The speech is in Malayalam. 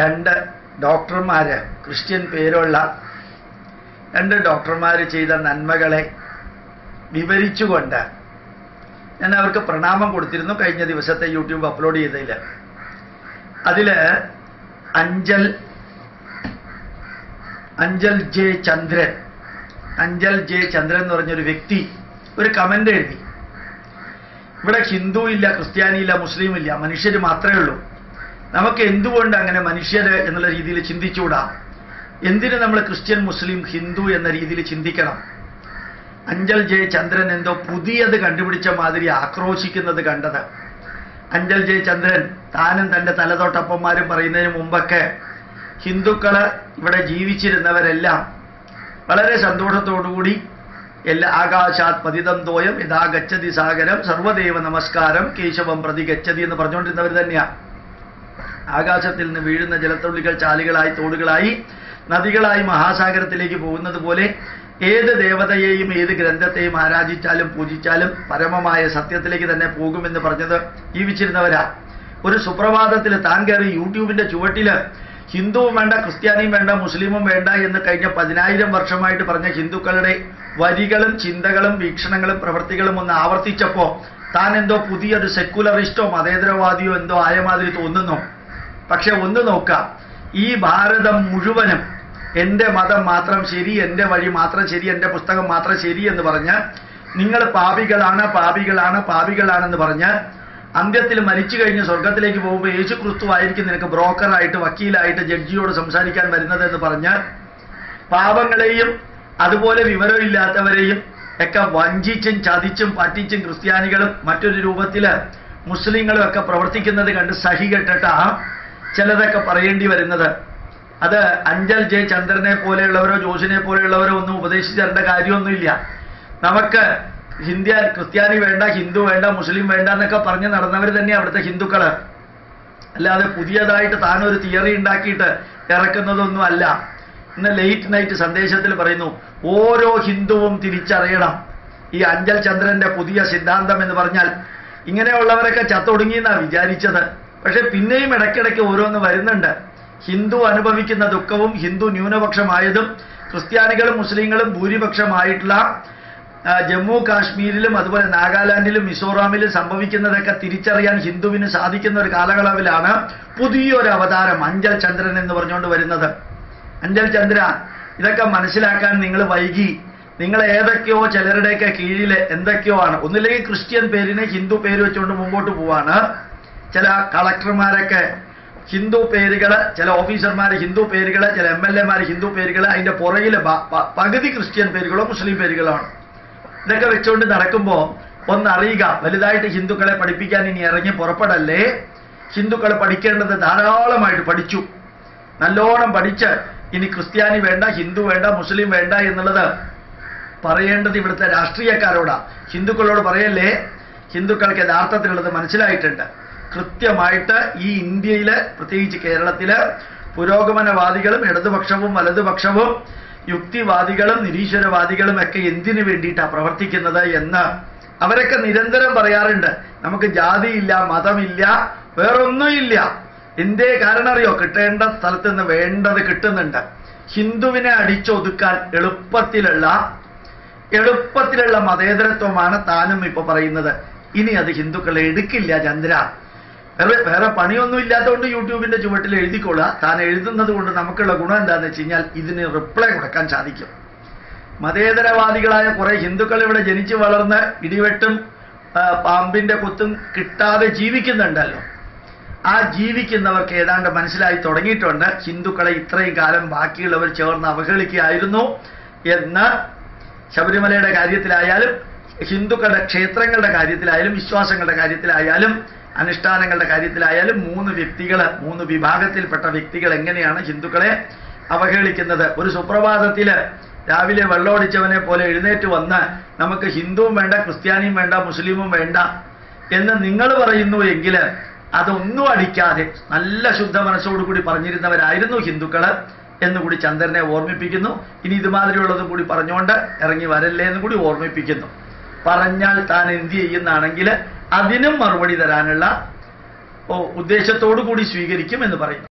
രണ്ട് ഡോക്ടർമാര് ക്രിസ്ത്യൻ പേരുള്ള രണ്ട് ഡോക്ടർമാർ ചെയ്ത നന്മകളെ വിവരിച്ചുകൊണ്ട് ഞാൻ അവർക്ക് പ്രണാമം കൊടുത്തിരുന്നു കഴിഞ്ഞ ദിവസത്തെ യൂട്യൂബ് അപ്ലോഡ് ചെയ്തതിൽ അതിൽ അഞ്ചൽ അഞ്ചൽ ജെ ചന്ദ്രൻ അഞ്ചൽ ജെ ചന്ദ്രൻ എന്ന് പറഞ്ഞൊരു വ്യക്തി ഒരു കമന്റ് എഴുതി. ഇവിടെ ഹിന്ദു ഇല്ല ക്രിസ്ത്യാനി ഇല്ല മുസ്ലിം ഇല്ല മനുഷ്യർ മാത്രമേ ഉള്ളൂ. നമുക്ക് എന്തുകൊണ്ട് അങ്ങനെ മനുഷ്യര് എന്നുള്ള രീതിയിൽ ചിന്തിച്ചുകൂടാ? എന്തിന് നമ്മൾ ക്രിസ്ത്യൻ മുസ്ലിം ഹിന്ദു എന്ന രീതിയിൽ ചിന്തിക്കണം? അഞ്ചൽ ജയ ചന്ദ്രൻ എന്തോ പുതിയത് കണ്ടുപിടിച്ച മാതിരി ആക്രോശിക്കുന്നത് കണ്ടത്. അഞ്ചൽ ജയ ചന്ദ്രൻ താനും തന്റെ തലതൊട്ടപ്പന്മാരും പറയുന്നതിന് മുമ്പൊക്കെ ഹിന്ദുക്കൾ ഇവിടെ ജീവിച്ചിരുന്നവരെല്ലാം വളരെ സന്തോഷത്തോടുകൂടി എല്ലാ ആകാശാത് പതിതം തോയം യഥാ ഗച്ഛതി സാഗരം സർവദേവ നമസ്കാരം കേശവം പ്രതി ഗച്ഛതി എന്ന് പറഞ്ഞുകൊണ്ടിരുന്നവർ തന്നെയാണ് ആകാശത്തിൽ നിന്ന് വീഴുന്ന ജലത്തുള്ളികൾ ചാലുകളായി തോടുകളായി നദികളായി മഹാസാഗരത്തിലേക്ക് പോകുന്നത് പോലെ ഏത് ദേവതയെയും ഏത് ഗ്രന്ഥത്തെയും ആരാധിച്ചാലും പൂജിച്ചാലും പരമമായ സത്യത്തിലേക്ക് തന്നെ പോകുമെന്ന് പറഞ്ഞത് ജീവിച്ചിരുന്നവരാ. ഒരു സുപ്രഭാതത്തിൽ താൻ കയറി യൂട്യൂബിന്റെ ചുവട്ടിൽ ഹിന്ദുവും വേണ്ട ക്രിസ്ത്യാനിയും വേണ്ട മുസ്ലിമും വേണ്ട എന്ന് കഴിഞ്ഞ പതിനായിരം വർഷമായിട്ട് പറഞ്ഞ ഹിന്ദുക്കളുടെ വരികളും ചിന്തകളും വീക്ഷണങ്ങളും പ്രവൃത്തികളും ഒന്ന് ആവർത്തിച്ചപ്പോ താൻ എന്തോ പുതിയൊരു സെക്കുലറിസ്റ്റോ മതേതരവാദിയോ എന്തോ ആയ മാതിരി തോന്നുന്നു. പക്ഷെ ഒന്ന് നോക്കാം. ഈ ഭാരതം മുഴുവനും എന്റെ മതം മാത്രം ശരി എന്റെ വഴി മാത്രം ശരി എന്റെ പുസ്തകം മാത്രം ശരി എന്ന് പറഞ്ഞ് നിങ്ങൾ പാപികളാണ് പാപികളാണ് പാപികളാണെന്ന് പറഞ്ഞ് അന്ത്യത്തിൽ മരിച്ചു കഴിഞ്ഞ് സ്വർഗത്തിലേക്ക് പോകുമ്പോൾ യേശു ക്രിസ്തു ആയിരിക്കും നിനക്ക് ബ്രോക്കറായിട്ട് വക്കീലായിട്ട് ജഡ്ജിയോട് സംസാരിക്കാൻ വരുന്നത് എന്ന് പറഞ്ഞ് പാപങ്ങളെയും അതുപോലെ വിവരമില്ലാത്തവരെയും ഒക്കെ വഞ്ചിച്ചും ചതിച്ചും പറ്റിച്ചും ക്രിസ്ത്യാനികളും മറ്റൊരു രൂപത്തിൽ മുസ്ലിങ്ങളും ഒക്കെ പ്രവർത്തിക്കുന്നത് കണ്ട് സഹി കെട്ടിട്ടാ ചിലതൊക്കെ പറയേണ്ടി വരുന്നത്. അത് അഞ്ചൽ ജെ ചന്ദ്രനെ പോലെയുള്ളവരോ ജോഷിനെ പോലെയുള്ളവരോ ഒന്നും ഉപദേശിച്ചു തരേണ്ട കാര്യമൊന്നുമില്ല. നമുക്ക് ഹിന്ദി ക്രിസ്ത്യാനി വേണ്ട ഹിന്ദു വേണ്ട മുസ്ലിം വേണ്ട എന്നൊക്കെ പറഞ്ഞ് നടന്നവർ തന്നെ അവിടുത്തെ ഹിന്ദുക്കൾ. അല്ലാതെ പുതിയതായിട്ട് താനൊരു തിയറി ഉണ്ടാക്കിയിട്ട് ഇറക്കുന്നതൊന്നും അല്ല. ഇന്ന് ലേറ്റ് നൈറ്റ് സന്ദേശത്തിൽ പറയുന്നു ഓരോ ഹിന്ദുവും തിരിച്ചറിയണം. ഈ അഞ്ചൽ ചന്ദ്രന്റെ പുതിയ സിദ്ധാന്തം എന്ന് പറഞ്ഞാൽ ഇങ്ങനെയുള്ളവരൊക്കെ ചത്തൊടുങ്ങിയെന്നാ വിചാരിച്ചത്. പക്ഷെ പിന്നെയും ഇടയ്ക്കിടയ്ക്ക് ഓരോന്ന് വരുന്നുണ്ട്. ഹിന്ദു അനുഭവിക്കുന്ന ദുഃഖവും ഹിന്ദു ന്യൂനപക്ഷമായതും ക്രിസ്ത്യാനികളും മുസ്ലിങ്ങളും ഭൂരിപക്ഷമായിട്ടുള്ള ജമ്മു കാശ്മീരിലും അതുപോലെ നാഗാലാൻഡിലും മിസോറാമിലും സംഭവിക്കുന്നതൊക്കെ തിരിച്ചറിയാൻ ഹിന്ദുവിന് സാധിക്കുന്ന ഒരു കാലയളവിലാണ് പുതിയൊരു അവതാരം അഞ്ചൽ ചന്ദ്രൻ എന്ന് പറഞ്ഞുകൊണ്ട് വരുന്നത്. അഞ്ചൽ ചന്ദ്ര ഇതൊക്കെ മനസ്സിലാക്കാൻ നിങ്ങൾ വൈകി. നിങ്ങൾ ഏതൊക്കെയോ ചിലരുടെയൊക്കെ കീഴിൽ എന്തൊക്കെയോ ആണ്. ഒന്നില്ലെങ്കിൽ ക്രിസ്ത്യൻ പേരിനെ ഹിന്ദു പേര് വെച്ചുകൊണ്ട് മുമ്പോട്ട് പോവാണ്. ചില കളക്ടർമാരൊക്കെ ഹിന്ദു പേരുകൾ ചില ഓഫീസർമാർ ഹിന്ദു പേരുകൾ ചില എം എൽ എമാർ ഹിന്ദു പേരുകൾ അതിന്റെ പുറകിൽ പകുതി ക്രിസ്ത്യൻ പേരുകളോ മുസ്ലിം പേരുകളോ ആണ് ഇതൊക്കെ വെച്ചുകൊണ്ട് നടക്കുമ്പോൾ ഒന്നറിയുക വലുതായിട്ട് ഹിന്ദുക്കളെ പഠിപ്പിക്കാൻ ഇനി ഇറങ്ങി പുറപ്പെടല്ലേ? ഹിന്ദുക്കൾ പഠിക്കേണ്ടത് ധാരാളമായിട്ട് പഠിച്ചു. നല്ലോണം പഠിച്ച് ഇനി ക്രിസ്ത്യാനി വേണ്ട ഹിന്ദു വേണ്ട മുസ്ലിം വേണ്ട എന്നുള്ളത് പറയേണ്ടത് ഇവിടുത്തെ രാഷ്ട്രീയക്കാരോടാ. ഹിന്ദുക്കളോട് പറയല്ലേ? ഹിന്ദുക്കൾക്ക് യഥാർത്ഥത്തിലുള്ളത് മനസ്സിലായിട്ടുണ്ട്. കൃത്യമായിട്ട് ഈ ഇന്ത്യയിൽ പ്രത്യേകിച്ച് കേരളത്തിൽ പുരോഗമനവാദികളും ഇടതുപക്ഷവും വലതുപക്ഷവും യുക്തിവാദികളും നിരീശ്വരവാദികളും ഒക്കെ എന്തിനു വേണ്ടിയിട്ടാണ് പ്രവർത്തിക്കുന്നത് എന്ന് അവരൊക്കെ നിരന്തരം പറയാറുണ്ട്. നമുക്ക് ജാതിയില്ല മതമില്ല വേറൊന്നുമില്ല. എന്തേ കാരണം അറിയോ? കിട്ടേണ്ട സ്ഥലത്ത് നിന്ന് വേണ്ടത് കിട്ടുന്നുണ്ട്. ഹിന്ദുവിനെ അടിച്ചൊതുക്കാൻ എളുപ്പത്തിലുള്ള എളുപ്പത്തിലുള്ള മതേതരത്വമാണ് താനും ഇപ്പൊ പറയുന്നത്. ഇനി അത് ഹിന്ദുക്കളെ എടുക്കില്ല ചന്ദ്ര. വേറെ പണിയൊന്നും ഇല്ലാത്തതുകൊണ്ട് യൂട്യൂബിന്റെ ചുവട്ടിൽ എഴുതിക്കൊള്ളുക താൻ എഴുതുന്നത് കൊണ്ട് നമുക്കുള്ള ഗുണം എന്താണെന്ന് വെച്ച് കഴിഞ്ഞാൽ ഇതിന് റിപ്ലൈ കൊടുക്കാൻ സാധിക്കും. മതേതരവാദികളായ കുറെ ഹിന്ദുക്കൾ ഇവിടെ ജനിച്ചു വളർന്ന് ഇടിവെട്ടും പാമ്പിന്റെ കുത്തും കിട്ടാതെ ജീവിക്കുന്നുണ്ടല്ലോ. ആ ജീവിക്കുന്നവർക്ക് ഏതാണ്ട് മനസ്സിലായി തുടങ്ങിയിട്ടുണ്ട്. ഹിന്ദുക്കളെ ഇത്രയും കാലം ബാക്കിയുള്ളവർ ചേർന്ന് അവഹേളിക്കുകയായിരുന്നു എന്ന് ശബരിമലയുടെ കാര്യത്തിലായാലും ഹിന്ദുക്കളുടെ ക്ഷേത്രങ്ങളുടെ കാര്യത്തിലായാലും വിശ്വാസങ്ങളുടെ കാര്യത്തിലായാലും അനുഷ്ഠാനങ്ങളുടെ കാര്യത്തിലായാലും മൂന്ന് വ്യക്തികൾ മൂന്ന് വിഭാഗത്തിൽപ്പെട്ട വ്യക്തികൾ എങ്ങനെയാണ് ഹിന്ദുക്കളെ അവഹേളിക്കുന്നത്? ഒരു സുപ്രഭാതത്തിൽ രാവിലെ വെള്ളമടിച്ചവനെ പോലെ എഴുന്നേറ്റ് വന്ന് നമുക്ക് ഹിന്ദുവും വേണ്ട ക്രിസ്ത്യാനിയും വേണ്ട മുസ്ലിമും വേണ്ട എന്ന് നിങ്ങൾ പറയുന്നു എങ്കിൽ അതൊന്നും അടിക്കാതെ നല്ല ശുദ്ധ മനസ്സോടുകൂടി പറഞ്ഞിരുന്നവരായിരുന്നു ഹിന്ദുക്കൾ എന്നുകൂടി ചന്ദ്രനെ ഓർമ്മിപ്പിക്കുന്നു. ഇനി ഇതുമാതിരിയുള്ളതും കൂടി പറഞ്ഞുകൊണ്ട് ഇറങ്ങി വരല്ലേ എന്ന് കൂടി ഓർമ്മിപ്പിക്കുന്നു. പറഞ്ഞാൽ താൻ എന്ത് ചെയ്യുന്നാണെങ്കിൽ അതിനും മറുപടി തരാനുള്ള ഉദ്ദേശത്തോടു കൂടി സ്വീകരിക്കും എന്ന് പറയുന്നു.